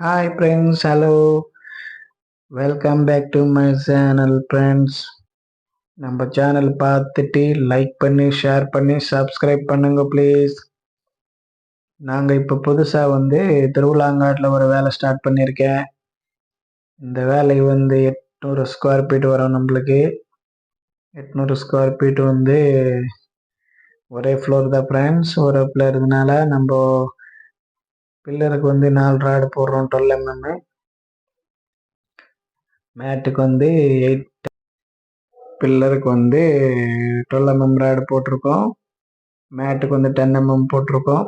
Hi friends hello welcome back to my channel friends நம்ம channel பார்த்துட்டு like பண்ணி share பண்ணி சப்ஸ்கிரைப் பண்ணுங்க ப்ளீஸ் நாங்கள் இப்போ புதுசாக வந்து திருவிழாங்காட்டில் ஒரு வேலை ஸ்டார்ட் பண்ணியிருக்கேன் இந்த வேலை வந்து எட்நூறு ஸ்கொயர் ஃபீட் வரும் நம்மளுக்கு. எட்நூறு ஸ்கொயர் ஃபீட் வந்து ஒரே ஃப்ளோர் தான் ஃப்ரெண்ட்ஸ் ஒரு இருந்தனால நம்ம பில்லருக்கு வந்து நாலு ராடு போடுறோம் டுவெல் எம்எம் மேட்டுக்கு வந்து எயிட் பில்லருக்கு வந்து டுவெல் எம்எம் ராடு போட்டிருக்கோம். மேட்டுக்கு வந்து டென் எம்எம் போட்டிருக்கோம்.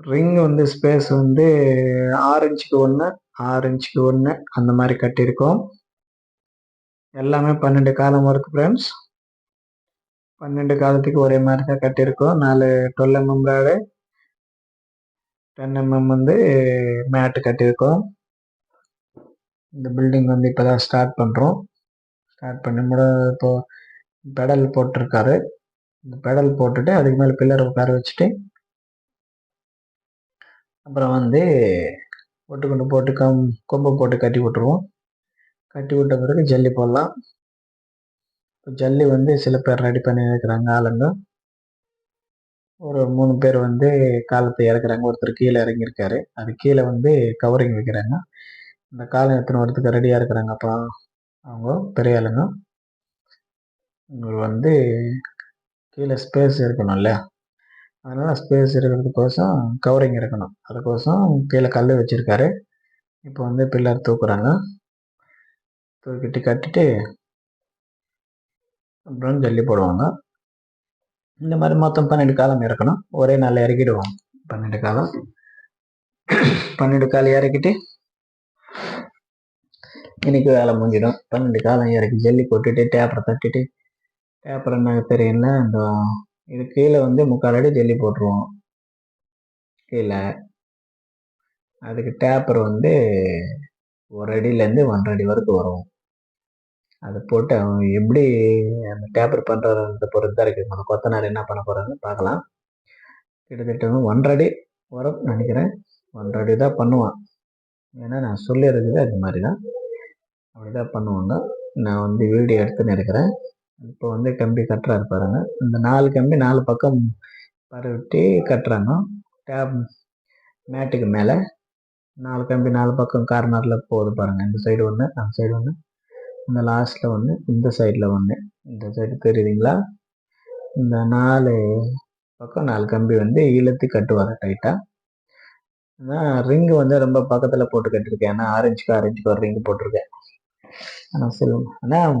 ரிங் வந்து ஸ்பேஸ் வந்து ஆறு இன்ச்சுக்கு ஒன்று ஆறு இன்ச்சுக்கு ஒன்று அந்த மாதிரி கட்டியிருக்கோம். எல்லாமே பன்னெண்டு காலம் ஒர்க் ஃப்ரெண்ட்ஸ் பன்னெண்டு காலத்துக்கு ஒரே மாதிரி தான் கட்டியிருக்கோம். நாலு twelve MM rod ten MM வந்து மேட்டு கட்டியிருக்கோம். இந்த பில்டிங் வந்து இப்போ தான் ஸ்டார்ட் பண்ணுறோம் ஸ்டார்ட் பண்ணி முட இப்போ பெடல் போட்டிருக்காரு. இந்த பெடல் போட்டுட்டு அதுக்கு மேலே பில்லர் உட்கார வச்சுட்டு அப்புறம் வந்து ஒட்டு கொண்டு போட்டு கம் கொம்பை போட்டு கட்டி விட்டுருவோம். கட்டி விட்ட பிறகு ஜல்லி போடலாம். ஜல்லி வந்து சில பேர் ரெடி பண்ணி இருக்கிறாங்க ஆளுங்க. ஒரு மூணு பேர் வந்து காலத்தை இறக்குறாங்க. ஒருத்தர் கீழே இறங்கியிருக்காரு. அது கீழே வந்து கவரிங் வைக்கிறாங்க. இந்த காலம் எத்தனை வரத்துக்கு ரெடியாக இருக்கிறாங்க அப்போ அவங்க பெரிய ஆளுங்க. உங்களுக்கு வந்து கீழே ஸ்பேஸ் இருக்கணும் இல்லையா? அதனால் ஸ்பேஸ் இருக்கிறதுக்கோசம் கவரிங் இருக்கணும். அதுக்கோசம் கீழே கல் வச்சுருக்காரு. இப்போ வந்து பில்லர் தூக்குறாங்க. தூக்கிட்டு கட்டிட்டு அப்புறம் ஜல்லி போடுவாங்க. இந்த மாதிரி மொத்தம் பன்னெண்டு காலம் இறக்கணும். ஒரே நாளில் இறக்கிடுவோம். பன்னெண்டு காலம் பன்னெண்டு காலம் இறக்கிட்டு இன்னைக்கு வேலை முடிஞ்சிடும். பன்னெண்டு காலம் இறக்கி ஜல்லி போட்டுட்டு டேப்பரை தட்டிட்டு டேப்பர் என்ன தெரியும்னா இந்த இது கீழே வந்து முக்கால் அடி ஜல்லி போட்டுருவோம். கீழே. அதுக்கு டேப்பர் வந்து ஒரு அடியிலேருந்து ஒன்றரை அடி வரைக்கும் வரும். அதை போட்டு அவங்க எப்படி அந்த டேப்பர் பண்ணுறத பொறுத்து தான் இருக்குது நம்ம கொத்தனார் என்ன பண்ண போகிறாங்கன்னு பார்க்கலாம். கிட்டத்தட்ட ஒன்றரை வரும் நினைக்கிறேன். ஒன்றரை தான் பண்ணுவான். ஏன்னா நான் சொல்லியிருக்குது அது மாதிரி தான் அப்படி தான் பண்ணுவாங்க. நான் வந்து வீடியோ எடுத்துன்னு இருக்கிறேன். இப்போ வந்து கம்பி கட்டுறாரு பாருங்க. இந்த நாலு கம்பி நாலு பக்கம் பரவிட்டு கட்டுறாங்க. டேப் மேட்டுக்கு மேலே நாலு கம்பி நாலு பக்கம் கார்னரில் போகுது பாருங்கள் இந்த சைடு ஒன்று அந்த சைடு ஒன்று இந்த லாஸ்ட்டில் ஒன்று இந்த சைடில் ஒன்று இந்த சைடு தெரியுதுங்களா? இந்த நாலு பக்கம் நாலு கம்பி வந்து இழுத்து கட்டுவார் டைட்டாக ஆனால் ரிங்கு வந்து ரொம்ப பக்கத்தில் போட்டு கட்டிருக்கேன். ஏன்னா ஆரஞ்சுக்கு ஆரஞ்சுக்கு ஒரு ரிங்கு போட்டிருக்கேன். ஆனால் சில ஆனால்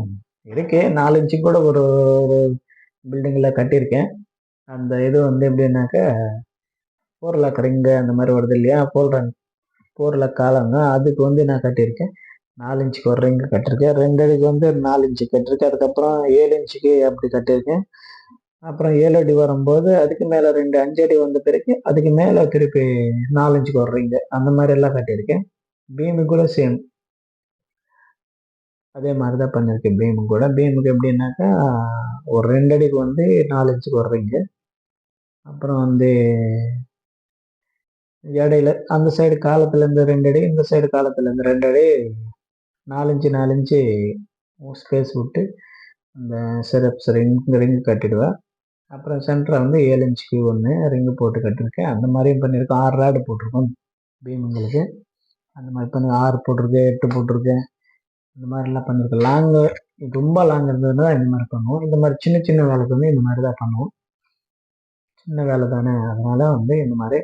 இருக்கு. நாலு இன்ச்சு கூட ஒரு ஒரு பில்டிங்கில் கட்டியிருக்கேன். அந்த இது வந்து எப்படின்னாக்க ஃபோர் ரிங்கு அந்த மாதிரி வருது இல்லையா? ஃபோர் ஃபோர் லாக் காலங்க அதுக்கு வந்து நான் கட்டியிருக்கேன். நாலு இன்ச்சுக்கு ஒரு ரிங்கு கட்டிருக்கேன் ரெண்டு அடிக்கு வந்து நாலு இன்ச்சு கட்டிருக்கேன் அதுக்கப்புறம் ஏழு இன்ச்சுக்கு அப்படி கட்டியிருக்கேன் அப்புறம் ஏழு அடி வரும்போது அதுக்கு மேலே ரெண்டு அஞ்சு அடி வந்த பிறகு அதுக்கு மேலே திருப்பி நாலு இன்ச்சுக்கு ஒரு ரிங்கு. அந்த மாதிரி எல்லாம் கட்டியிருக்கேன். பீமு கூட சேம் அதே மாதிரி தான் பண்ணியிருக்கேன் பீமு கூட. பீமுக்கு எப்படின்னாக்கா ஒரு ரெண்டு அடிக்கு வந்து நாலு இன்ச்சுக்கு ஒரு ரிங்கு. அப்புறம் வந்து இடையில அந்த சைடு காலத்துலேருந்து ரெண்டு அடி இந்த சைடு காலத்துலேருந்து ரெண்டு அடி நாலஞ்சு நாலஞ்சு ஸ்பேஸ் விட்டு அந்த சிரப்ஸ் ரிங் ரிங்கு கட்டிடுவேன் அப்புறம் சென்டரை வந்து ஏழு இன்ச்சுக்கு ஒன்று ரிங்கு போட்டு கட்டியிருக்கேன். அந்த மாதிரியும் பண்ணியிருக்கேன் ஆறு ராடு போட்டிருக்கோம் பீமுங்களுக்கு. அந்த மாதிரி பண்ணி ஆறு போட்டிருக்கேன் எட்டு போட்டிருக்கேன். இந்த மாதிரிலாம் பண்ணியிருக்கேன் லாங்கு ரொம்ப லாங் இருந்ததுன்னா இந்த மாதிரி பண்ணுவோம். இந்த மாதிரி சின்ன சின்ன வேலைக்கு வந்து இந்த மாதிரி தான் பண்ணுவோம். சின்ன வேலை தானே. அதனால வந்து இந்த மாதிரி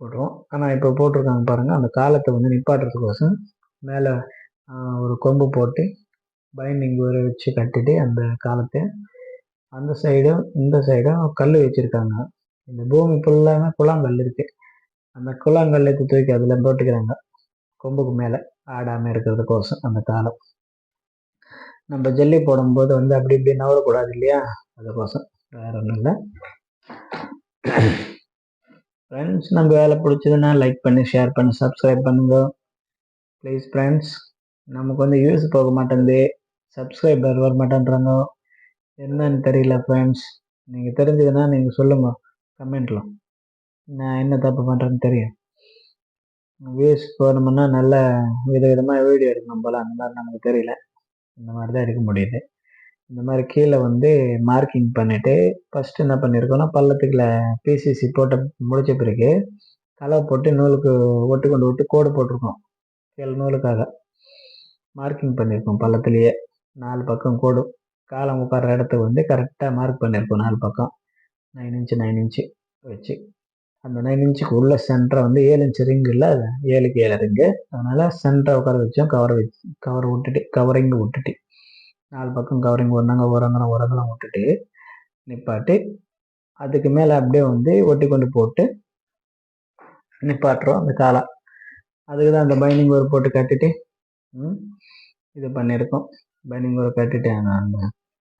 போட்டுருவோம் ஆனால் இப்போ போட்டிருக்காங்க பாருங்கள் அந்த காலத்தை வந்து நிப்பாட்டுறதுக்கோசம் மேலே ஒரு கொம்பு போட்டு பைண்டிங் ஒரு வச்சு கட்டிட்டு அந்த காலத்தை அந்த சைடும் இந்த சைடும் கல் வச்சுருக்காங்க. இந்த பூமி ஃபுல்லாமே குளாங்கல் இருக்குது அந்த குளாங்கல் எடுத்து தூக்கி அதில் போட்டுக்கிறாங்க. கொம்புக்கு மேலே ஆடாமல் இருக்கிறதுக்கோசம் அந்த காலம். நம்ம ஜல்லி போடும்போது வந்து அப்படி இப்படி நவரக்கூடாது இல்லையா? அதுக்கோசம். வேற ஒன்றும் இல்லை. ஃப்ரெண்ட்ஸ் நம்ம வேலை பிடிச்சதுன்னா லைக் பண்ணி ஷேர் பண்ணி சப்ஸ்கிரைப் பண்ணுங்க. ப்ளீஸ் ஃப்ரெண்ட்ஸ் நமக்கு வந்து யூஸ் போக மாட்டேங்குது சப்ஸ்கிரைபர் வர மாட்டேன்றாங்க. என்னன்னு தெரியல ஃப்ரெண்ட்ஸ் நீங்கள் தெரிஞ்சதுன்னா நீங்கள் சொல்லுங்கள் கமெண்ட்டில் நான் என்ன தப்பு பண்ணுறேன்னு தெரியும். வியூஸ் போகணுமுன்னா நல்ல வித விதமாக வீடியோ எடுக்கணும் போல். அந்த மாதிரி நமக்கு தெரியல. இந்த மாதிரி தான் எடுக்க முடியுது. இந்த மாதிரி கீழே வந்து மார்க்கிங் பண்ணிவிட்டு ஃபஸ்ட்டு என்ன பண்ணியிருக்கோன்னா பள்ளத்துக்குள்ள பிசிசி போட்ட முடிச்ச பிறகு கலவை போட்டு நூலுக்கு ஒட்டு கொண்டு விட்டு கோடு போட்டிருக்கோம். கீழே நூலுக்காக. மார்க்கிங் பண்ணியிருக்கோம் பள்ளத்துலேயே. நாலு பக்கம் கோடு காலம் உட்கார இடத்துக்கு வந்து கரெக்டாக மார்க் பண்ணியிருக்கோம் நாலு பக்கம். நைன் இன்ச்சு நைன் இன்ச்சு வச்சு. அந்த நைன் இன்ச்சுக்கு உள்ள சென்டரை வந்து ஏழு இன்ச்சு ரிங் இல்லை அது ஏழுக்கு ஏழு ரிங்கு அதனால் சென்டரை உட்கார வச்சோம் கவர் வச்சு கவர் விட்டுட்டு கவரிங் விட்டுட்டு. நாலு பக்கம் கவரிங் ஒன்றாங்க உரங்கலாம் உரங்கலாம் விட்டுட்டு நிப்பாட்டி அதுக்கு மேலே அப்படியே வந்து ஒட்டி கொண்டு போட்டு நிப்பாட்டுறோம் அந்த காலம். அதுக்கு தான் அந்த பைனிங் ஒரு போட்டு கட்டிட்டு இது பண்ணியிருக்கோம். பைனிங் ஒரு கட்டிட்டு அந்த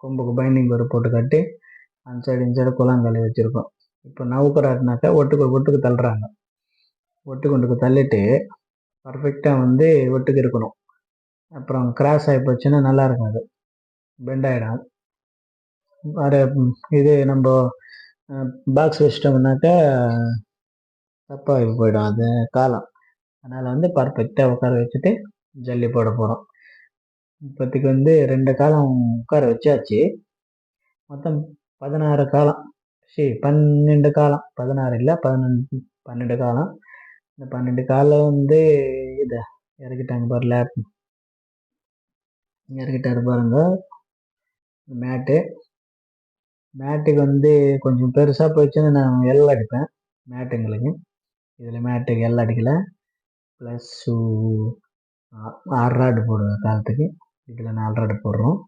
கொம்புக்கு பைண்டிங் ஒரு போட்டு கட்டி அந்த சைடு இந்த சைடு குளங்காலி வச்சுருக்கோம். இப்போ நவுக்கிறாருனாக்கா ஒட்டுக்கு ஒட்டுக்கு தள்ளுறாங்க. ஒட்டுக்கு தள்ளிட்டு பர்ஃபெக்டாக வந்து ஒட்டுக்கு இருக்கணும். அப்புறம் கிராஸ் ஆகி போச்சுன்னா நல்லா இருக்காது பெண்ட் ஆகிடும் வேறு இது நம்ம பாக்ஸ் வச்சிட்டோம்னாக்கா தப்பாகி போயிடும் அது காலம். அதனால் வந்து பர்ஃபெக்டாக உட்கார வச்சுட்டு ஜல்லி போட போகிறோம் இப்போதைக்கு வந்து ரெண்டு காலம் உட்கார வச்சாச்சு. மொத்தம் பதினாறு காலம். சரி பன்னெண்டு காலம். பதினாறு இல்லை பதினஞ்சு பன்னெண்டு காலம். இந்த பன்னெண்டு காலம் வந்து இதை இறக்கிட்டாங்க பாரு லேப் இறக்கிட்டாரு பாருங்க மேட்டு மேட்டுக்கு வந்து கொஞ்சம் பெருசாக போயிடுச்சுன்னு நான் எல்லாம் அடிப்பேன் மேட்டுங்களுக்கு இதில் மேட்டுக்கு எல்லாம் அடிக்கலை. ப்ளஸ்ஸு ஆறு ராடு போடுவேன் காலத்துக்கு. இதில் நாலரை போடுறோம்.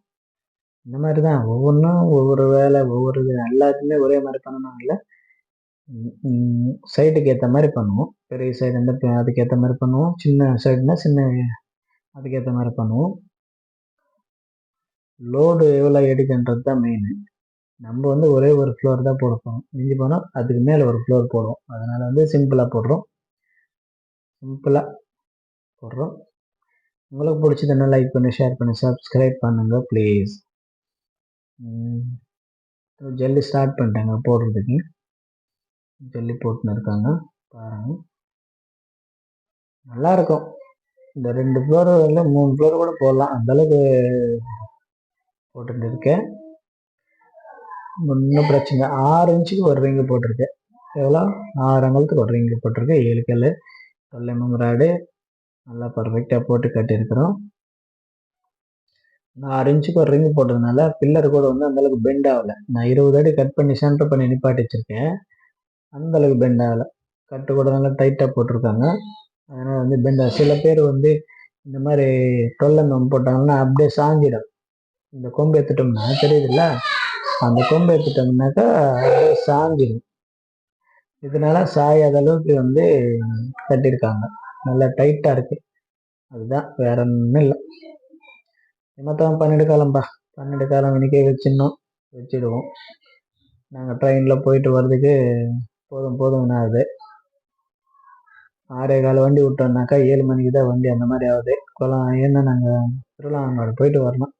இந்த மாதிரி தான் ஒவ்வொன்றும் ஒவ்வொரு வேலை ஒவ்வொரு இது. எல்லாத்துக்குமே ஒரே மாதிரி பண்ணணும் இல்லை சைடுக்கு ஏற்ற மாதிரி பண்ணுவோம். பெரிய சைடு இருந்தால் அதுக்கேற்ற மாதிரி பண்ணுவோம். சின்ன சைடுனா சின்ன அதுக்கேற்ற மாதிரி பண்ணுவோம். லோடு எவ்வளோ எடுக்குன்றது தான் மெயின் நம்ம வந்து ஒரே ஒரு ஃப்ளோர் தான் போட போகிறோம் மிஞ்சி போனால் அதுக்கு மேலே ஒரு ஃப்ளோர் போடுவோம். அதனால் வந்து சிம்பிளாக போடுறோம். சிம்பிளாக போடுறோம். உங்களுக்கு பிடிச்சதுன்னா லைக் பண்ணி ஷேர் பண்ணி சப்ஸ்கிரைப் பண்ணுங்கள் ப்ளீஸ் ஜல்லி ஸ்டார்ட் பண்ணிட்டாங்க போடுறதுக்கு. ஜல்லி போட்டுன்னு இருக்காங்க பாருங்க. நல்லா இருக்கும். இந்த ரெண்டு ஃப்ளோர் இல்லை மூணு ஃப்ளோர் கூட போடலாம். அந்தளவுக்கு போட்டுட்டு இருக்கேன். ஒன்றும் பிரச்சனை ஆறு இன்ச்சுக்கு ஒரு ரிங்கு போட்டிருக்கேன் எவ்வளோ? ஆறு அங்கலத்துக்கு ஒரு ரிங்கு போட்டிருக்கேன் ஏழு கல் தொல்லை ராடு நல்லா பர்ஃபெக்டாக போட்டு கட்டியிருக்கிறோம். நான் அரிஞ்சுக்கு ஒரு ரிங் போட்டதுனால பில்லர் கூட வந்து அந்தளவுக்கு பெண்ட் ஆகலை. நான் இருபது அடி கட் பண்ணி சென்டர் பண்ணி நிப்பாட்டி வச்சுருக்கேன். அந்தளவுக்கு பெண்ட் ஆகலை. கட்டு கூட நல்லா டைட்டாக போட்டிருக்காங்க. அதனால் வந்து பெண்ட் சில பேர் வந்து இந்த மாதிரி தொல்லந்தம் போட்டாங்கன்னா அப்படியே சாஞ்சிடும். இந்த கொம்பு எடுத்துட்டோம்னா தெரியுதுல்ல? அந்த கொம்பு எடுத்துட்டோம்னாக்கா அப்படியே சாஞ்சிடும். இதனால சாயாத அளவுக்கு வந்து கட்டியிருக்காங்க. நல்லா டைட்டாக இருக்குது அதுதான் வேற ஒன்றும் இல்லை. என்னத்தான் பன்னெண்டு காலம்பா பன்னெண்டு காலம் இன்னைக்கே வச்சிடணும். வச்சிடுவோம். நாங்கள் ட்ரெயினில் போயிட்டு வர்றதுக்கு போதும் போதும்னு ஆகுது? ஆறே கால வண்டி விட்டோம்னாக்கா ஏழு மணிக்கு தான் வண்டி அந்த மாதிரி ஆகுது. குளம் ஏன்னா நாங்கள் திருவிழாங்காடு போயிட்டு வரணும்.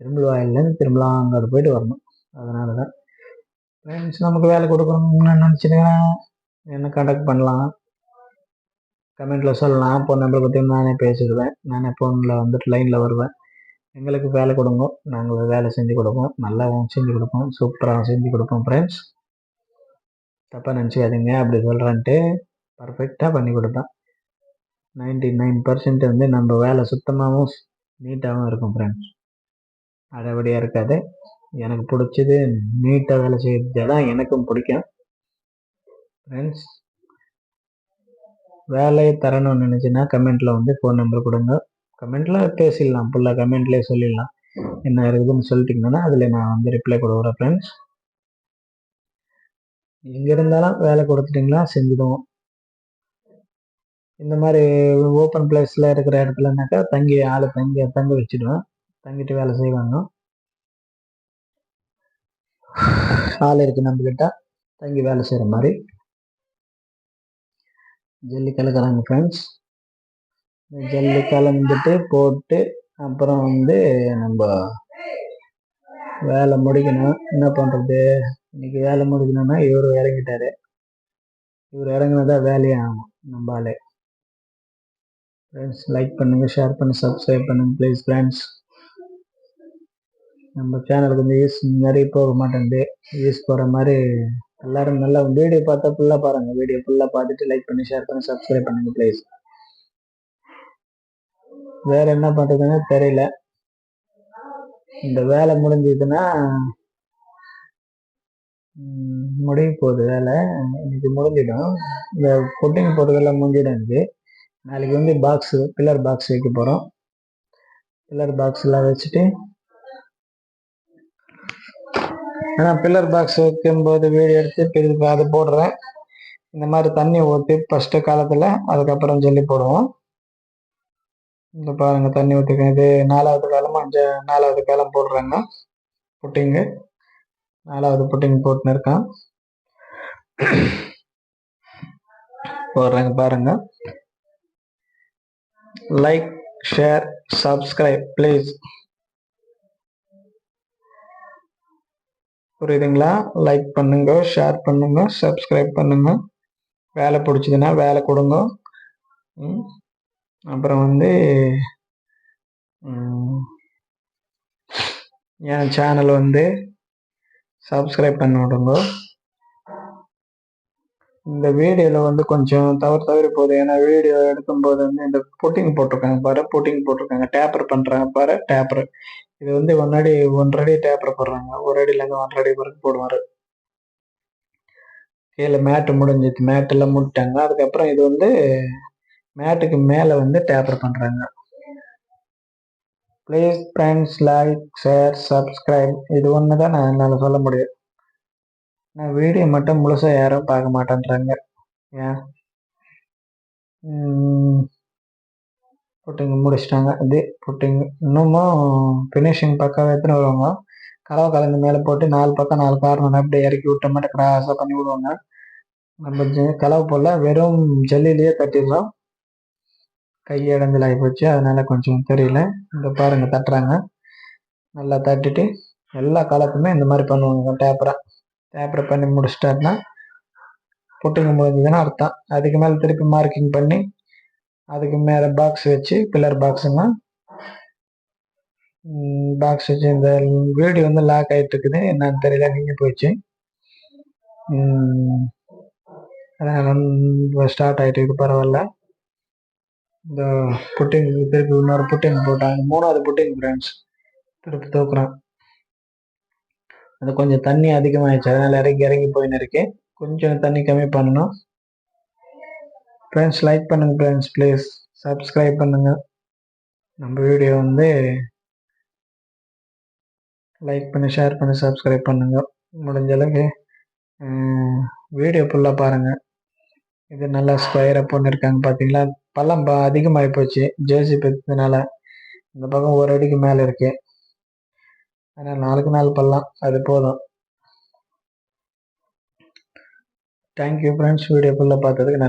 திரும்பலாயிலேருந்து திரும்பலாங்காடு போயிட்டு வரணும். அதனால தான் ஃப்ரெண்ட்ஸ் நமக்கு வேலை கொடுக்கணும்னு நினச்சிங்கன்னா என்ன கண்டக்ட் பண்ணலாம்? கமெண்ட்டில் சொல்லலாம். ஃபோன் நம்பர் பற்றியும் நானே பேசிடுவேன். நானே ஃபோனில் வந்துட்டு லைனில் வருவேன். எங்களுக்கு வேலை கொடுங்க. நாங்கள் வேலை செஞ்சு கொடுப்போம். நல்லாவும் செஞ்சு கொடுப்போம். சூப்பராகவும் செஞ்சு கொடுப்போம் ஃப்ரெண்ட்ஸ் தப்பாக நினச்சிக்காதீங்க. அப்படி சொல்கிறேன்ட்டு பர்ஃபெக்டாக பண்ணி கொடுப்பேன். நைன்டி நைன் பர்சன்ட் வந்து நம்ம வேலை சுத்தமாகவும் நீட்டாகவும் இருக்கும் ஃப்ரெண்ட்ஸ் அடைபடியாக இருக்காது. எனக்கு பிடிச்சது நீட்டாக வேலை செய்கிறது தான் எனக்கும் பிடிக்கும் ஃப்ரெண்ட்ஸ் வேலையை தரணும்னு நினச்சின்னா கமெண்ட்டில் வந்து ஃபோன் நம்பர் கொடுங்க. கமெண்ட்டில் பேசிடலாம். ஃபுல்லாக கமெண்ட்லேயே சொல்லிடலாம். என்ன இருக்குதுன்னு சொல்லிட்டிங்கன்னா அதில் நான் வந்து ரிப்ளை கொடுக்குறேன் ஃப்ரெண்ட்ஸ் எங்கே இருந்தாலும் வேலை கொடுத்துட்டிங்களா? செஞ்சுடுவோம். இந்த மாதிரி ஓப்பன் பிளேஸில் இருக்கிற இடத்துலனாக்கா தங்கி ஆள் தங்கி தங்க வச்சுடுவேன். தங்கிட்டு வேலை செய்வாங்க. ஆள் இருக்குது நம்மக்கிட்ட தங்கி வேலை செய்கிற மாதிரி. ஜல்லி கலக்கிறாங்க ஃப்ரெண்ட்ஸ் ஜல்லி கலந்துட்டு போட்டு அப்புறம் வந்து நம்ம வேலை முடிக்கணும். என்ன பண்ணுறது இன்னைக்கு வேலை முடிக்கணும்னா இவர் இறங்கிட்டாரு. இவர் இறங்கினதான் வேலையே ஆகும் நம்ம ஃப்ரெண்ட்ஸ் லைக் பண்ணுங்கள் ஷேர் பண்ணி சப்ஸ்கிரைப் பண்ணுங்கள் ப்ளீஸ் ஃப்ரெண்ட்ஸ் நம்ம சேனலுக்கு வந்து யூஸ் நிறைய போக மாட்டேங்குது. யூஸ் போகிற மாதிரி எல்லாரும் நல்லா வீடியோ பார்த்தா ஃபுல்லாக பாருங்கள் வீடியோ ஃபுல்லாக பார்த்துட்டு லைக் பண்ணி ஷேர் பண்ணி சப்ஸ்கிரைப் பண்ணுங்க ப்ளீஸ் வேற என்ன பண்ணுறதுன்னு தெரியல. இந்த வேலை முடிஞ்சதுன்னா முடிய போகுது வேலை. இன்னைக்கு முடிஞ்சிடும். இந்த பொட்டிங் போடுறதெல்லாம் முடிஞ்சிடும் எனக்கு நாளைக்கு வந்து பாக்ஸு பில்லர் பாக்ஸ் வைக்க போகிறோம் பில்லர் பாக்ஸ்லாம் வச்சுட்டு ஆனால் பில்லர் பாக்ஸ் வைக்கும்போது வீடியோ எடுத்து இப்போ அதை போடுறேன். இந்த மாதிரி தண்ணி ஊற்றி ஃபஸ்ட்டு காலத்தில் அதுக்கப்புறம் ஜல்லி போடுவோம். இந்த பாருங்கள் தண்ணி ஊற்றிக்க இது நாலாவது காலம் அஞ்சு நாலாவது காலம் போடுறாங்க. புட்டிங்கு நாலாவது புட்டிங் போட்டுன்னு இருக்கான். போடுறாங்க பாருங்க. லைக் ஷேர் சப்ஸ்கிரைப் ப்ளீஸ் புரியுதுங்களா? லைக் பண்ணுங்க ஷேர் பண்ணுங்க சப்ஸ்கிரைப் பண்ணுங்க. வேலை பிடிச்சதுன்னா வேலை கொடுங்க. அப்புறம் வந்து என் சேனல் வந்து சப்ஸ்கிரைப் பண்ணி விடுங்க. இந்த வீடியோவில் வந்து கொஞ்சம் தவறு தவறி போகுது. ஏன்னா வீடியோ எடுக்கும்போது வந்து இந்த புட்டிங் போட்டிருக்காங்க. பாரு புட்டிங் போட்டிருக்காங்க. டேப்பர் பண்ணுறாங்க பாரு டேப்பர் இது வந்து ஒன்னடி ஒன்றடி டேப்பர் போடுறாங்க. ஒரு அடியிலேருந்து ஒன்றரை அடி வரைக்கும் போடுவார். கீழே மேட்டு முடிஞ்சிச்சு மேட்டெல்லாம் முடிட்டாங்க அதுக்கப்புறம் இது வந்து மேட்டுக்கு மேலே வந்து டேப்பர் பண்ணுறாங்க please friends like share subscribe இது ஒன்று தான் நான் என்னால் சொல்ல முடியும். நான் வீடியோ மட்டும் முழுசாக யாரும் பார்க்க மாட்டேன்றாங்க. ஏன்? புட்டிங் முடிச்சிட்டாங்க. இது புட்டிங் இன்னமும் ஃபினிஷிங் பக்கம் எடுத்துன்னு வருவாங்க. கலவை கலந்து மேலே போட்டு நாலு பக்கம் நாலு காரணம் அப்படியே இறக்கி விட்ட மட்டும் கிராஸாக பண்ணி விடுவாங்க. நம்ம கலவை போல வெறும் ஜல்லிலேயே தட்டிடுறோம் கை ஆகி போச்சு. அதனால கொஞ்சம் தெரியல. இங்கே பாருங்க தட்டுறாங்க. நல்லா தட்டிட்டு எல்லா காலத்துமே இந்த மாதிரி பண்ணுவாங்க. டேப்பராக பேப்பர் பண்ணி முடிச்சிட்டாருன்னா புட்டிங் முடிஞ்சதுன்னா அர்த்தம். அதுக்கு மேலே திருப்பி மார்க்கிங் பண்ணி அதுக்கு மேலே பாக்ஸ் வச்சு பில்லர் பாக்ஸுன்னா பாக்ஸ் வச்சு இந்த வீடியோ வந்து லாக் ஆகிட்டு இருக்குது என்னன்னு தெரியல நீங்கள் போயிடுச்சு அதனால் ஸ்டார்ட் ஆகிட்டு இருக்குது பரவாயில்ல. இந்த புட்டிங் திருப்பி இன்னொரு புட்டிங் போட்டாங்க. மூணாவது புட்டிங் ஃப்ரெண்ட்ஸ் திருப்பி தூக்குறேன். அது கொஞ்சம் தண்ணி அதிகமாகிடுச்சு அதனால் இறங்கி இறங்கி போயின்னு இருக்கேன் கொஞ்சம் தண்ணி கம்மி பண்ணணும். ஃப்ரெண்ட்ஸ் லைக் பண்ணுங்கள் ஃப்ரெண்ட்ஸ் ப்ளீஸ் சப்ஸ்கிரைப் பண்ணுங்கள் நம்ம வீடியோ வந்து லைக் பண்ணி ஷேர் பண்ணி சப்ஸ்கிரைப் பண்ணுங்கள் முடிஞ்ச அளவுக்கு வீடியோ ஃபுல்லாக பாருங்கள் இது நல்லா ஸ்கொயராக பண்ணியிருக்காங்க பார்த்தீங்களா பள்ளம் அதிகமாகி போச்சு. ஜேசி பெற்றதுனால இந்த பக்கம் ஒரு அடிக்கு மேலே இருக்குது ஆனால் நாளுக்கு நாள் பண்ணலாம். அது போதும். தேங்க்யூ ஃப்ரெண்ட்ஸ் வீடியோ ஃபுல்லாக பார்த்ததுக்கு நன்றி.